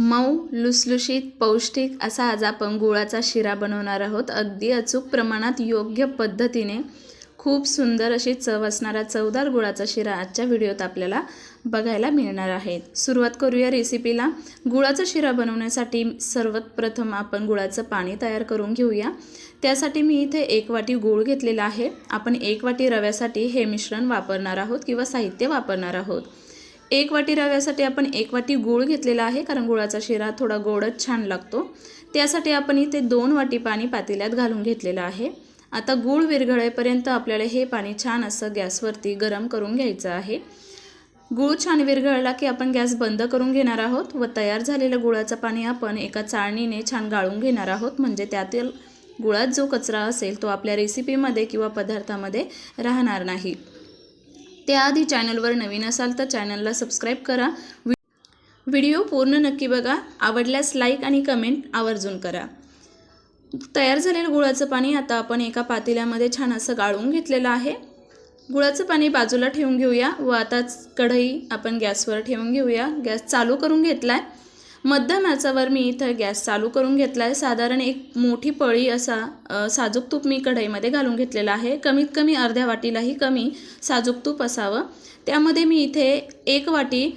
मऊ लुसलुशीत पौष्टिक असा आज आपण गुळाचा शिरा बनवणार आहोत. अगदी अचूक प्रमाणात योग्य पद्धतीने खूप सुंदर अशी चव असणारा चवदार गुळाचा शिरा आजच्या व्हिडिओत आपल्याला बघायला मिळणार आहे. सुरुवात करूया रेसिपीला गुळाचा शिरा बनवण्यासाठी सर्वात प्रथम आपण गुळाचं पाणी तयार करून घेऊया. त्यासाठी मी इथे एक वाटी गूळ घेतलेला आहे. आपण एक वाटी रव्यासाठी हे मिश्रण वापरणार आहोत किंवा साहित्य वापरणार आहोत. एक वाटी रव्यासाठी आपण एक वाटी गूळ घेतलेला आहे कारण गुळाचा शिरा थोडा गोडच छान लागतो. त्यासाठी आपण इथे दोन वाटी पाणी पातेल्यात घालून घेतलेलं आहे. आता गूळ विरघळेपर्यंत आपल्याला हे पाणी छान असं गॅसवरती गरम करून घ्यायचं आहे. गूळ छान विरघळला की आपण गॅस बंद करून घेणार आहोत व तयार झालेलं गुळाचं पाणी आपण एका चाळणीने छान गाळून घेणार आहोत. म्हणजे त्यातील गुळात जो कचरा असेल तो आपल्या रेसिपीमध्ये किंवा पदार्थामध्ये राहणार नाही. त्याआधी चॅनलवर नवीन असाल तर चॅनलला सबस्क्राईब करा. व्हिडिओ पूर्ण नक्की बघा. आवडल्यास लाईक आणि कमेंट आवर्जून करा. तयार झालेलं गुळाचं पाणी आता आपण एका पातेल्यामध्ये छान असं गाळून घेतलेलं आहे. गुळाचं पाणी बाजूला ठेवून घेऊया व आता कढई आपण गॅसवर ठेवून घेऊया. गॅस चालू करून घेतला आहे मध्यम आचावर मी इथं गॅस चालू करून घेतला आहे. साधारण एक मोठी पळी असा साजूक तूप मी कढईमध्ये घालून घेतलेला आहे. कमीत कमी अर्ध्या वाटीलाही कमी साजूक तूप असावं. त्यामध्ये मी इथे एक वाटी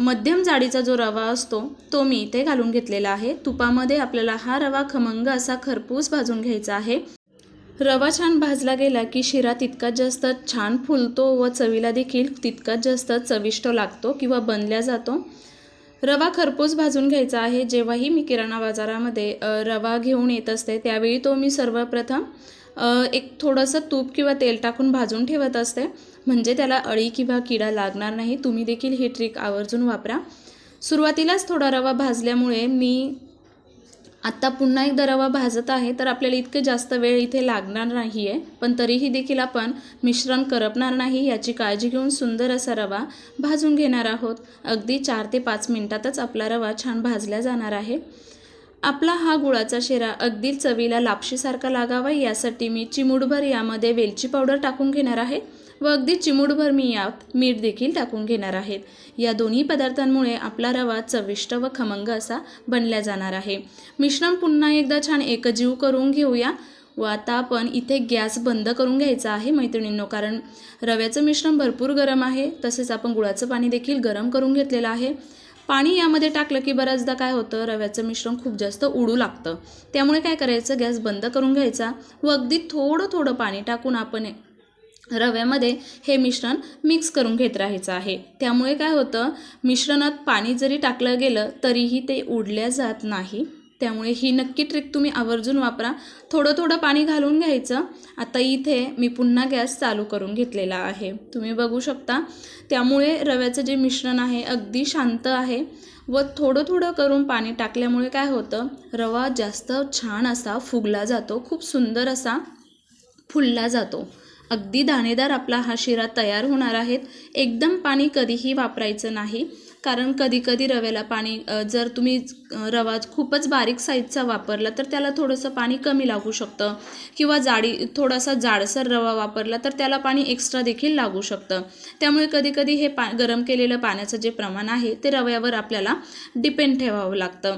मध्यम जाडीचा जो रवा असतो तो मी इथे घालून घेतलेला आहे. तुपामध्ये आपल्याला हा रवा खमंग असा खरपूस भाजून घ्यायचा आहे. रवा छान भाजला गेला की शिरा तितकाच जास्त छान फुलतो व चवीला देखील तितकाच जास्त चविष्ट लागतो किंवा बनल्या जातो. रवा खरपूस भाजून घ्यायचा आहे. जेव्हाही मी किराणा बाजारामध्ये रवा घेऊन येत असते त्यावेळी तो मी सर्वप्रथम एक थोडंसं तूप किंवा तेल टाकून भाजून ठेवत असते. म्हणजे त्याला अळी किंवा किडा लागणार नाही. तुम्ही देखील ही ट्रिक आवर्जून वापरा. सुरुवातीलाच थोडा रवा भाजल्यामुळे मी आत्ता पुन्हा एकदा रवा भाजत आहे तर आपल्याला इतके जास्त वेळ इथे लागणार नाही आहे पण तरीही देखील आपण मिश्रण करपणार नाही याची काळजी घेऊन सुंदर असा रवा भाजून घेणार आहोत. अगदी चार ते पाच मिनटातच आपला रवा छान भाजला जाणार आहे. आपला हा गुळाचा शिरा अगदी चवीला लापशीसारखा लागावा यासाठी मी चिमूडभर यामध्ये वेलची पावडर टाकून घेणार आहे. व अगदी चिमूटभर मी यात मीठ देखील टाकून घेणार आहेत या दोन्ही पदार्थांमुळे आपला रवा चविष्ट व खमंग असा बनला जाणार आहे. मिश्रण पुन्हा एकदा छान एकजीव करून घेऊया. व आता आपण इथे गॅस बंद करून घ्यायचा आहे मैत्रिणींनो कारण रव्याचं मिश्रण भरपूर गरम आहे तसेच आपण गुळाचं पाणी देखील गरम करून घेतलेलं आहे. पाणी यामध्ये टाकलं की बऱ्याचदा काय होतं रव्याचं मिश्रण खूप जास्त उडू लागतं. त्यामुळे काय करायचं गॅस बंद करून घ्यायचा व अगदी थोडं थोडं पाणी टाकून आपण रव्यामध्ये हे मिश्रण मिक्स करून घेत राहायचं आहे. त्यामुळे काय होतं मिश्रणात पाणी जरी टाकलं गेलं तरीही ते उडल्या जात नाही. त्यामुळे ही नक्की ट्रिक तुम्ही आवर्जून वापरा. थोडं थोडं पाणी घालून घ्यायचं. आता इथे मी पुन्हा गॅस चालू करून घेतलेला आहे. तुम्ही बघू शकता. त्यामुळे रव्याचं जे मिश्रण आहे अगदी शांत आहे. व थोडं थोडं करून पाणी टाकल्यामुळे काय होतं रवा जास्त छान असा फुगला जातो. खूप सुंदर असा फुलला जातो. अगदी दाणेदार आपला हा शिरा तयार होणार आहेत एकदम पाणी कधीही वापरायचं नाही. कारण कधीकधी रव्याला पाणी जर तुम्ही रवा खूपच बारीक साईजचा वापरला तर त्याला थोडंसं पाणी कमी लागू शकतं. किंवा जाडी थोडासा जाडसर रवा वापरला तर त्याला पाणी एक्स्ट्रा देखील लागू शकतं. त्यामुळे कधीकधी हे पा गरम केलेलं पाण्याचं जे प्रमाण आहे ते रव्यावर आपल्याला डिपेंड ठेवावं लागतं.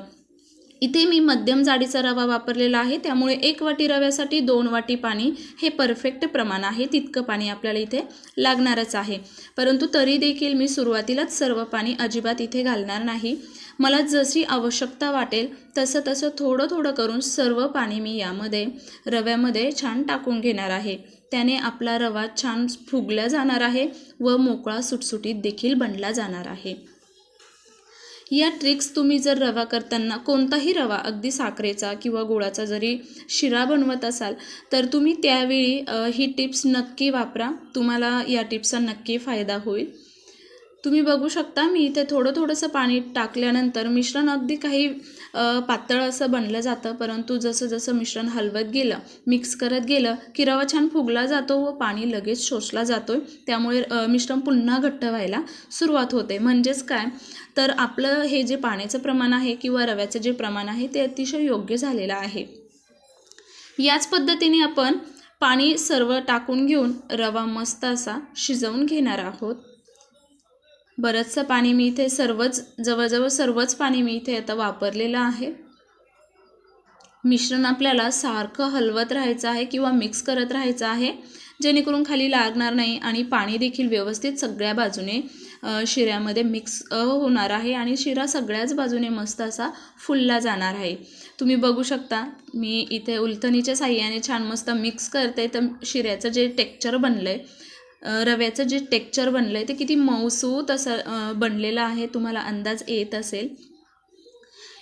इथे मी मध्यम जाडीचा रवा वापरलेला आहे. त्यामुळे एक वाटी रव्यासाठी दोन वाटी पाणी हे परफेक्ट प्रमाण आहे. तितकं पाणी आपल्याला इथे लागणारच आहे. परंतु तरी देखील मी सुरुवातीलाच सर्व पाणी अजिबात इथे घालणार नाही. मला जशी आवश्यकता वाटेल तसं तसं थोडं थोडं करून सर्व पाणी मी यामध्ये रव्यामध्ये छान टाकून घेणार आहे. त्याने आपला रवा छान फुगला जाणार आहे व मोकळा सुटसुटीत देखील बनला जाणार आहे. या ट्रिक्स तुम्ही जर रवा करताना कोणताही रवा अगदी साखरेचा किंवा गुळाचा जरी शिरा बनवत असाल तर तुम्ही त्यावेळी ही टिप्स नक्की वापरा. तुम्हाला या टिप्सचा नक्की फायदा होईल. तुम्ही बघू शकता मी इथे थोडं थोडंसं पाणी टाकल्यानंतर मिश्रण अगदी काही पातळ असं बनलं जातं. परंतु जसं जसं मिश्रण हलवत गेलं मिक्स करत गेलं की रवा छान फुगला जातो व पाणी लगेच शोषला जातो त्यामुळे मिश्रण पुन्हा घट्ट व्हायला सुरुवात होते. म्हणजेच काय? तर आपलं हे जे पाण्याचं प्रमाण आहे किंवा रव्याचं जे प्रमाण आहे ते अतिशय योग्य झालेलं आहे. याच पद्धतीने आपण पाणी सर्व टाकून घेऊन रवा मस्त असा शिजवून घेणार आहोत. बरंचसं पाणी मी इथे सर्वच जवळजवळ सर्वच पाणी मी इथे आता वापरलेलं आहे. मिश्रण आपल्याला सारखं हलवत राहायचं आहे किंवा मिक्स करत राहायचं आहे जेणेकरून खाली लागणार नाही आणि पाणी देखील व्यवस्थित सगळ्या बाजूने शिऱ्यामध्ये मिक्स होणार आहे आणि शिरा सगळ्याच बाजूने मस्त असा फुलला जाणार आहे. तुम्ही बघू शकता मी इथे उलथणीच्या साह्याने छान मस्त मिक्स करते तर शिऱ्याचं जे टेक्चर बनलं आहे रव्याचं जे टेक्चर बनलं आहे ते किती मऊसूत असं बनलेलं आहे तुम्हाला अंदाज येत असेल.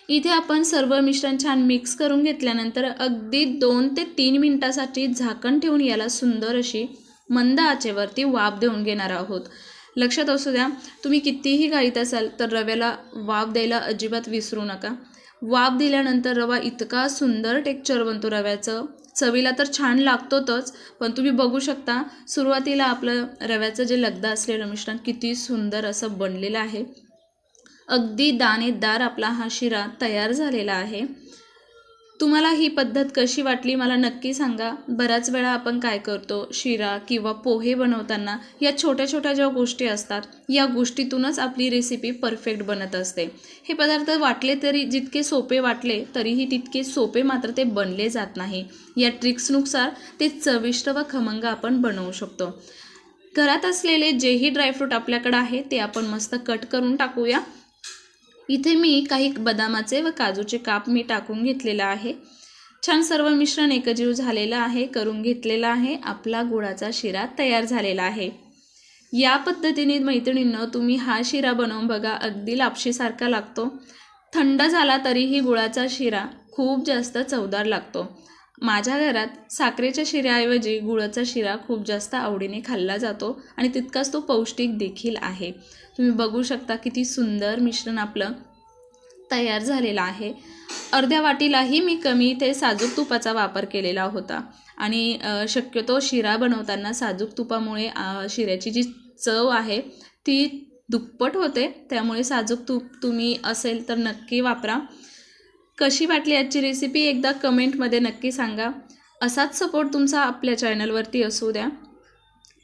इथे आपण सर्व मिश्रण छान मिक्स करून घेतल्यानंतर अगदी दोन ते तीन मिनटासाठी झाकण ठेवून याला सुंदर अशी मंद आचेवरती वाफ देऊन घेणार आहोत. लक्षात असू द्या तुम्ही कितीही गाळीत असाल तर रव्याला वाफ द्यायला अजिबात विसरू नका. वाफ दिल्यानंतर रवा इतका सुंदर टेक्चर बनतो रव्याचं. चवीला तर छान लागतोच पण तुम्ही बघू शकता सुरुवातीला आपलं रव्याचं जे लगदा असलेलं मिश्रण किती सुंदर असं बनलेलं आहे. अगदी दाणेदार आपला हा शिरा तयार झालेला आहे. तुम्हाला ही पद्धत कशी वाटली मला नक्की सांगा. बऱ्याच वेळा आपण काय करतो शिरा किंवा पोहे बनवताना या छोट्या छोट्या ज्या गोष्टी असतात या गोष्टीतूनच आपली रेसिपी परफेक्ट बनत असते. हे पदार्थ वाटले तरी जितके सोपे वाटले तरीही तितके सोपे मात्र ते बनले जात नाही. या ट्रिक्सनुसार ते चविष्ट व खमंग आपण बनवू शकतो. घरात असलेले जेही ड्रायफ्रूट आपल्याकडे आहे ते आपण मस्त कट करून टाकूया. इथे मी काही बदामाचे व काजूचे काप मी टाकून घेतलेला आहे. छान सर्व मिश्रण एकजीव झालेलं आहे करून घेतलेलं आहे. आपला गुळाचा शिरा तयार झालेला आहे. या पद्धतीने मैत्रिणींनं तुम्ही हा शिरा बनवून बघा. अगदी लापशीसारखा लागतो. थंड झाला तरीही गुळाचा शिरा खूप जास्त चवदार लागतो. माझ्या घरात साखरेच्या शिऱ्याऐवजी गुळाचा शिरा खूप जास्त आवडीने खाल्ला जातो आणि तितकाच तो पौष्टिक देखील आहे. तुम्ही बघू शकता किती सुंदर मिश्रण आपलं तयार झालेलं आहे. अर्ध्या वाटीलाही मी कमी ते साजूक तुपाचा वापर केलेला होता आणि शक्यतो शिरा बनवताना साजूक तुपामुळे शिऱ्याची जी चव आहे ती दुप्पट होते. त्यामुळे साजूक तूप तुम्ही असेल तर नक्की वापरा. कशी वाटली आजची रेसिपी एकदा कमेंटमध्ये नक्की सांगा. असाच सपोर्ट तुमचा आपल्या चॅनलवरती असू द्या.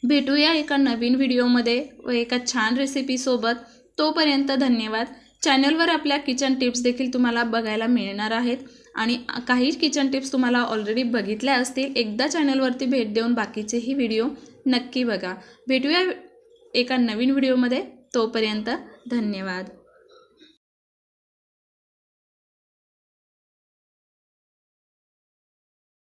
भेटूया एका नवीन व्हिडिओमध्ये व एका छान रेसिपीसोबत तोपर्यंत धन्यवाद. चॅनलवर आपल्या किचन टिप्स देखील तुम्हाला बघायला मिळणार आहेत. आणि काही किचन टिप्स तुम्हाला ऑलरेडी बघितल्या असतील एकदा चॅनलवरती भेट देऊन बाकीचेही व्हिडिओ नक्की बघा. भेटूया एका नवीन व्हिडिओमध्ये तोपर्यंत धन्यवाद.